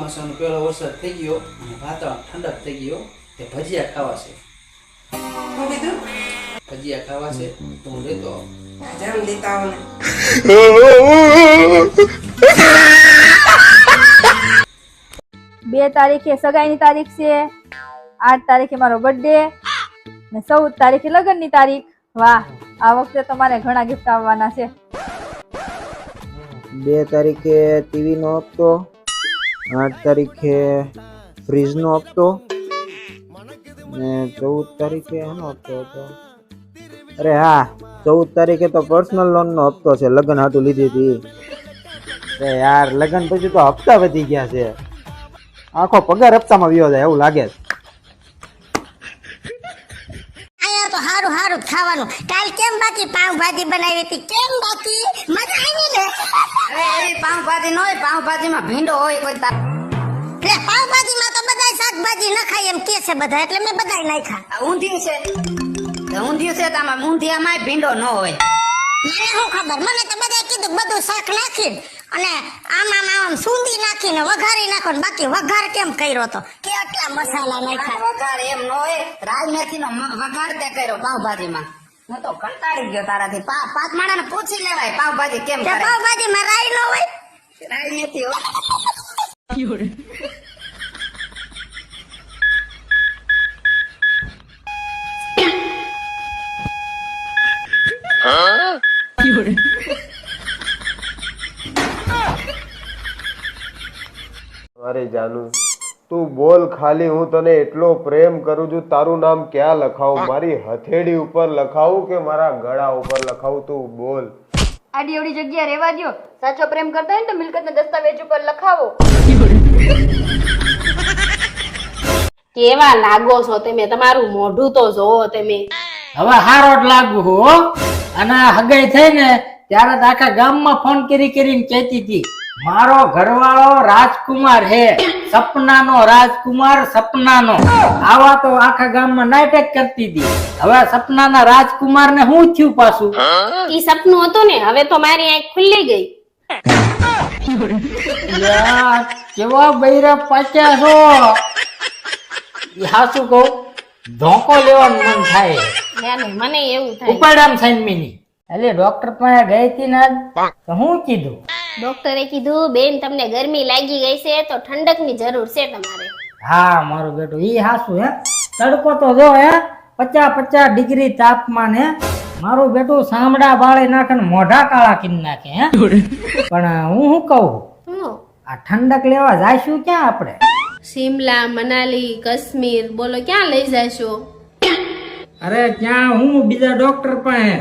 ચોમાસાનો પહેલો વરસાદ થઈ ગયો અને વાતાવરણ ઠંડક થઈ ગયો તે ભજીયા ખાવા છે. ભજીયા ખાવા છે તો હું લેતો જેમ દેતા આવો બે તારીખે સગાઈની તારીખ છે આઠ તારીખે મારો બર્થડે ને ચૌદ તારીખે લગ્નની તારીખ. વાહ આ વખતે તો મારે ઘણા ગિફ્ટ આવવાના છે. બે તારીખે ટીવી નો હપ્તો આઠ તારીખે ફ્રીજનો હપ્તો. ને ચૌદ તારીખે એનો હપ્તો હતો. અરે હા, ચૌદ તારીખે તો પર્સનલ લોનનો હપ્તો છે. લગ્ન હાટું લીધી હતી. યાર, લગ્ન પછી તો હપ્તા વધી ગયા છે. આખો પગાર હપ્તામાં વ્યો જાય, એવું લાગે છે. સારું હારું ખાવાનું. કાલ કેમ બાકી? પાવભાજી બનાવી હતી. કેમ બાકી? મજા આવી ને. પાવભાજી ન હોય પાવભાજીમાં ભીંડો હોય કોઈ તાર એટલે પાવભાજીમાં તો બધાય શાકભાજી ન ખાય એમ કે છે બધા એટલે મેં બધાય નાખ્યા. ઊંધિયું છે. ઊંધિયું છે તો આમાં ઊંધિયામાંય ભીંડો ન હોય. મને શું ખબર? મને તો બધાય કીધું બધું શાક નાખી અને આમાં આમ આમ સૂંદી નાખીને વઘારી નાખો ને બાકી વઘાર કેમ કર્યો તો? કે આટલા મસાલા નાખ્યા. વઘાર એમ ન હોય રાજમેથી નો વઘાર તે કર્યો પાવભાજીમાં હું તો કંટાળી ગયો તારાથી. પાંચ પાંચ માણાને પૂછી લેવાય પાવભાજી કેમ પાઉંભાજી માં રાઈ ન હોય રાજમેથી હો. અરે જાનુ તું બોલ ખાલી હું તને એટલો પ્રેમ કરું છું તારું નામ ક્યાં લખાવું? મારી હથેળી ઉપર લખાવું કે મારા ગળા ઉપર લખાવું? તું બોલ. આડી અવડી જગ્યા રહેવા દો સાચો પ્રેમ કરતા હોય ને તો મિલકતના દસ્તાવેજ ઉપર લખાવો. કેવા લાગો છો તમે? તમારું મોઢું તો જોવો તમે. હવે હારો જ લાગુ હો. અને હગાઈ થઈ ને ત્યારે તો આખા ગામમાં ફોન કરી કરીને કહેતી હતી. મારો ઘરવાળો રાજકુમાર હે. સપનાનો રાજકુમાર સપનાનો. આવા તો આખા ગામમાં નાટક કરતી હતી. હવે સપનાના રાજકુમાર ને હું થયું પાછું? ઈ સપનું હતું ને હવે તો મારી આંખ ખુલ્લી ગઈ. કેવા બૈરા પાચ્યા છો? હાચું કહું ધોકો લેવાનું મન થાય. મને એવું થાય. ઉપાડામ સાઈન મિની. એટલે ડોક્ટર પાસે ગઈ હતી ને તો હું કીધું? ડોક્ટરે કીધું બેન તમને ગરમી લાગી ગઈ છે તો ઠંડકની જરૂર છે તમારે. હા મારું બેટું ઈ હાસું હે? તડકો તો જો હે? પચાસ પચાસ ડિગ્રી તાપમાન હે? મારું બેટું સામડા બાળી નાખે ને મોઢા કાળા કરી નાખે હે? પણ હું શું કહું? આ ઠંડક લેવા જાશું ક્યાં આપણે? શિમલા મનાલી કાશ્મીર બોલો ક્યાં લઈ જાશો? અરે ક્યાં? હું બીજા ડોક્ટર પાસે.